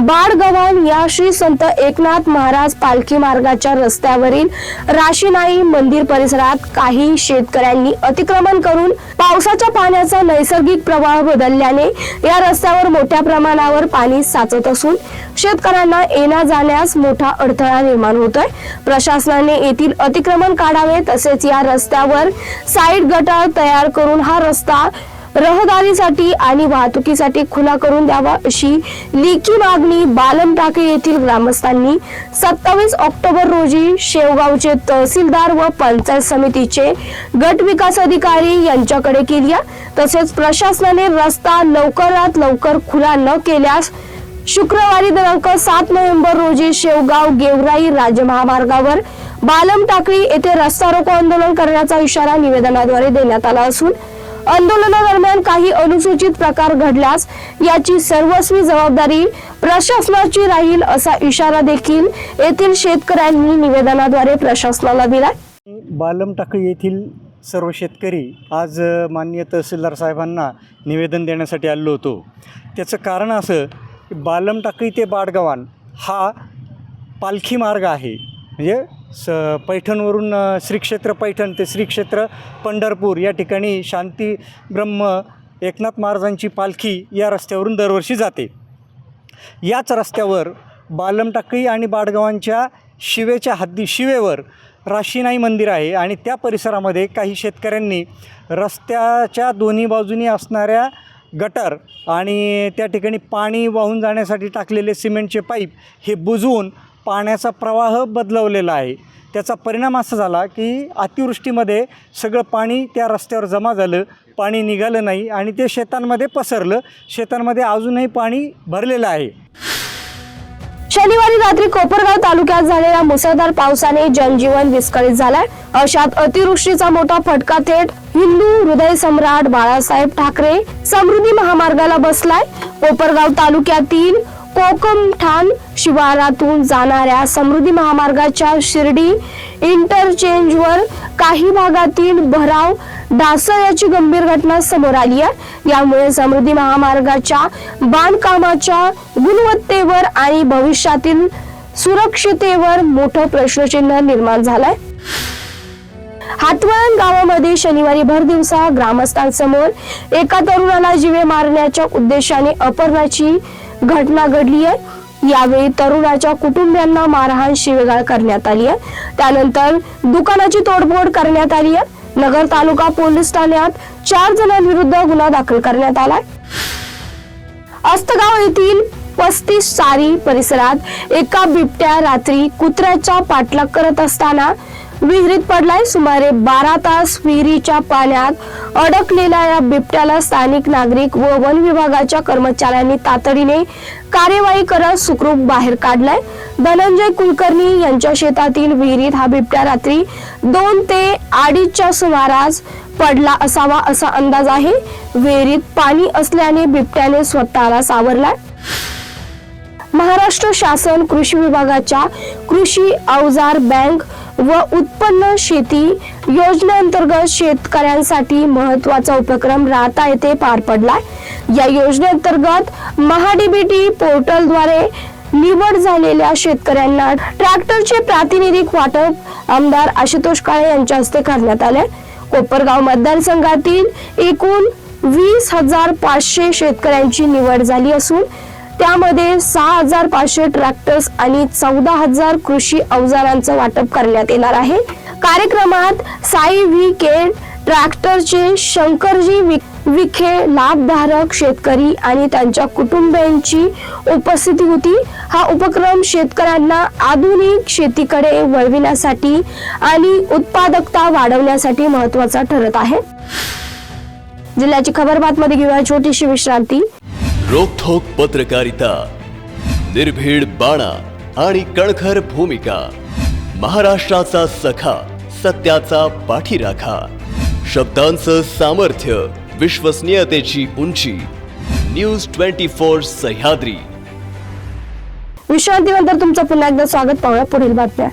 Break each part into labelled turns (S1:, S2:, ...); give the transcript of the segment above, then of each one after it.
S1: बाडगव्हाण या श्री संत एकनाथ महाराज पालखी मार्गाच्या रस्त्यावरील राशीनाई मंदिर परिसरात काही शेतकऱ्यांनी अतिक्रमण करून पावसाच्या पाण्याचा नैसर्गिक प्रवाह बदलल्याने या रस्त्यावर मोठ्या प्रमाणावर पाणी साचत असून शेतकऱ्यांना येण्या जाण्यास मोठा अडथळा निर्माण होतोय. प्रशासनाने येथील अतिक्रमण काढावे तसेच या रस्त्यावर साईड गटार तयार करून हा रस्ता रहदारीसाठी आणि वाहतुकीसाठी खुला करून द्यावा अशी लेखी मागणी बालम टाके येथील ग्रामस्थांनी सत्तावीस ऑक्टोबर रोजी शेवगावचे तहसीलदार व पंचायत समितीचे गट विकास अधिकारी यांच्याकडे केली तसेच प्रशासनाने रस्ता लवकरात लवकर खुला न केल्यास शुक्रवारी दिनांक सात नोव्हेंबर रोजी शेवगाव गेवराई राज्य महामार्गावर बालम टाकळी येथे रस्ता रोको आंदोलन करण्याचा इशारा निवेदनाद्वारे देण्यात आला असून आंदोलनादरम्यान काही अनुसूचित प्रकार घडल्यास याची सर्वस्वी जबाबदारी प्रशासनाची राहील असा इशारा देखील येथील शेतकऱ्यांनी निवेदनाद्वारे प्रशासनाला दिला
S2: बालमटाकळी येथील सर्व शेतकरी आज मान्य माननीय तहसीलदार साहेबांना निवेदन देण्यासाठी आलो होतो. त्याचं कारण असं की ते बाडगव्हाण हा पालखी मार्ग आहे. म्हणजे स पैठणवरून श्रीक्षेत्र पैठण ते श्रीक्षेत्र पंढरपूर या ठिकाणी शांती ब्रह्म एकनाथ महाराजांची पालखी या रस्त्यावरून दरवर्षी जाते. याच रस्त्यावर बालमटाकळी आणि बाडगावांच्या शिवेच्या हद्दी शिवेवर राशीनाई मंदिर आहे आणि त्या परिसरामध्ये काही शेतकऱ्यांनी रस्त्याच्या दोन्ही बाजूनी असणाऱ्या गटर आणि त्या ठिकाणी पाणी वाहून जाण्यासाठी टाकलेले सिमेंटचे पाईप हे बुजवून पाण्याचा प्रवाह बदलवलेला आहे. त्याचा परिणाम असा झाला की अतिवृष्टीमध्ये सगळं पाणी त्या रस्त्यावर जमा झालं पाणी निघालं नाही आणि ते शेतांमध्ये पसरलं. शेतांमध्ये अजूनही पाणी भरलेलं आहे.
S1: शनिवारी रात्री कोपरगाव तालुक्यात झालेल्या मुसळधार पावसाने जनजीवन विस्कळीत झालंय. अशात अतिवृष्टीचा मोठा फटका थेट हिंदू हृदय सम्राट बाळासाहेब ठाकरे समृद्धी महामार्गाला बसलाय. कोपरगाव तालुक्यातील कोकमठाण शिवारातून जाणाऱ्या समृद्धी महामार्गाच्या शिर्डी इंटरचेंजवर काही भागातील भराव ढासळ्याची गंभीर घटना समोर आली आहे. यामुळे समृद्धी महामार्गाच्या बांधकामाच्या गुणवत्तेवर आणि भविष्यातील सुरक्षितेवर मोठं प्रश्नचिन्ह निर्माण झालंय. हातवळण गावामध्ये शनिवारी भर दिवसा ग्रामस्थांसमोर एका तरुणाला जीवे मारण्याच्या उद्देशाने अपहरणाची घटना घडली आहे. यावेळी तरुणाच्या कुटुंबियांना मारहाण शिवेगाळ करण्यात आली आहे. त्यानंतर दुकानाची तोडफोड करण्यात आली आहे. नगर तालुका पोलीस ठाण्यात चार जणांविरुद्ध गुन्हा दाखल करण्यात आलाय अस्तगाव येथील पस्तीस सारी परिसरात एका बिबट्या रात्री कुत्र्याचा पाठलाग करत असताना विहिरीत पडलाय. सुमारे बारा तास विहिरीच्या पाण्यात अडकलेल्या या बिबट्याला स्थानिक नागरिक व वन विभागाच्या कर्मचाऱ्यांनी तातडीने कार्यवाही करत सुखरूप बाहेर काढलाय. धनंजय कुलकर्णी यांच्या शेतातील विहिरीत हा बिबट्या रात्री दोन ते अडीचच्या सुमारास पडला असावा असा अंदाज आहे. विहिरीत पाणी असल्याने बिबट्याने स्वतःला सावरलाय. महाराष्ट्र शासन कृषी विभागाच्या कृषी अवजार बँक व उत्पन्न शेती योजनेअंतर्गत शेतकऱ्यांसाठी महत्त्वाचा उपक्रम राहता येथे पार पडलाय. या योजनेअंतर्गत महाडीबीटी पोर्टलद्वारे निवड झालेल्या शेतकऱ्यांना ट्रॅक्टरचे प्रातिनिधिक वाटप आमदार आशुतोष काळे यांच्या हस्ते करण्यात आले. कोपरगाव मतदारसंघातील एकूण वीस हजार पाचशे शेतकऱ्यांची निवड झाली असून त्यामध्ये सहा हजार पाचशे ट्रॅक्टर्स आणि चौदा हजार कृषी अवजारांचं वाटप करण्यात येणार आहे. कार्यक्रमात साई व्ही के ट्रॅक्टरचे शंकरजी वि- विखे लाभधारक शेतकरी आणि त्यांच्या कुटुंबियांची उपस्थिती होती. हा उपक्रम शेतकऱ्यांना आधुनिक शेतीकडे वळविण्यासाठी आणि उत्पादकता वाढवण्यासाठी महत्त्वाचा ठरत आहे. जिल्ह्याची खबर बातमध्ये घेऊया. छोटीशी विश्रांती.
S3: रोखोक पत्रकारिता निर्भीड बाणा आणि कणखर भूमिका महाराष्ट्राचा सखा सत्याचा पाठीराखा शब्दांचं सामर्थ्य विश्वसनीयतेची उंची न्यूज ट्वेंटी फोर सह्याद्री.
S1: विश्रांतीनंतर तुमचं पुन्हा एकदा स्वागत पाहूया पुढील बातम्या.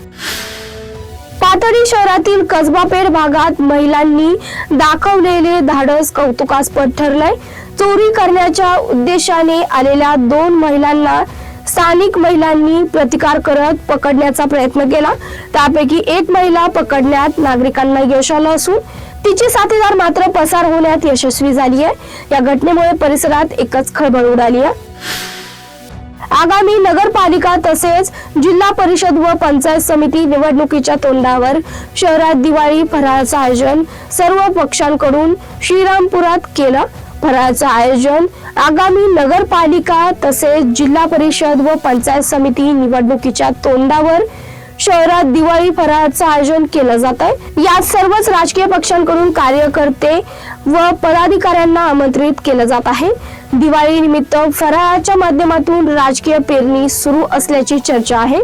S1: पाथर्डी शहरातील कसबापेठ भागात महिलांनी दाखवलेले धाडस कौतुकास्पद ठरलंय. चोरी करण्याच्या उद्देशाने आलेल्या दोन महिलांना स्थानिक महिलांनी प्रतिकार करत पकडण्याचा प्रयत्न केला. त्यापैकी एक महिला पकडण्यात नागरिकांना यश आलं असून तिची साथीदार मात्र पसार होण्यात यशस्वी झाली आहे. या घटनेमुळे परिसरात एकच खळबळ उडाली आहे. आगामी नगरपालिका तसेच जिल्हा परिषद व पंचायत समिती निवडणुकीच्या तोंडावर शहरात दिवाळी फराळाचं आयोजन सर्व पक्षांकडून श्रीरामपुरात केलं. फराळाचं आयोजन. आगामी नगरपालिका तसेच जिल्हा परिषद व पंचायत समिती निवडणुकीच्या तोंडावर शहरात दिवाळी फराळाचं आयोजन केलं जात आहे यात सर्वच राजकीय पक्षांकडून कार्यकर्ते व पदाधिकाऱ्यांना आमंत्रित केलं जात आहे. दिवाळी निमित्त फराळाच्या माध्यमातून राजकीय पेरणी सुरू असल्याची चर्चा आहे.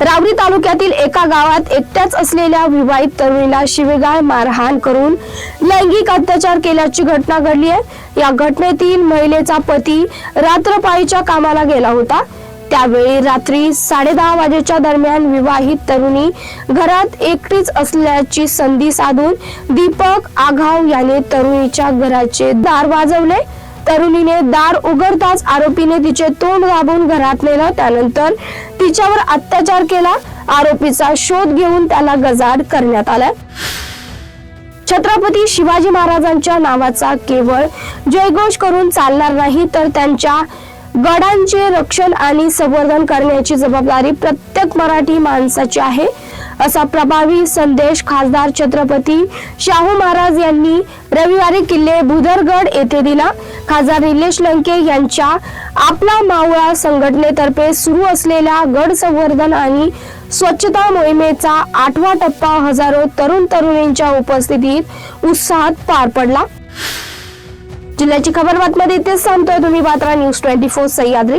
S1: रावरी तालुक्यातील एका गावात एकट्याच असलेल्या विवाहित तरुणीला शिवेगाळ मारहाण करून लैंगिक अत्याचार केल्याची घटना घडली आहे. या घटनेतील महिलेचा पती रात्रपाळीच्या कामाला गेला होता. त्यावेळी रात्री साडेदहा वाजेच्या दरम्यान विवाहित तरुणी घरात एकटीच असल्याची संधी साधून दीपक आघाव याने तरुणीच्या घराचे दार वाजवले. तरुणीने दार उघडताच आरोपीने तिचे तोंड दाबून घरात नेलं. त्यानंतर तिच्यावर अत्याचार केला. आरोपीचा शोध घेऊन त्याला गजाड करण्यात आलाय छत्रपती शिवाजी महाराजांच्या नावाचा केवळ जयघोष करून चालणार नाही तर त्यांच्या गडांचे रक्षण आणि संवर्धन करण्याची जबाबदारी प्रत्येक मराठी माणसाची आहे. असा प्रभावी संदेश खासदार छत्रपती शाहू महाराज यांनी रविवारी किल्ले भुदरगड येथे दिला. खासदार निलेश लंके यांच्या आपला मावळा संघटनेतर्फे सुरू असलेल्या गड संवर्धन आणि स्वच्छता मोहिमेचा आठवा टप्पा हजारो तरुण तरुणींच्या उपस्थितीत उत्साहात पार पडला. जिल्ह्याची खबर बातमध्ये इथेच सांगतोय तुम्ही बात्रा न्यूज ट्वेंटी फोर सह्याद्री.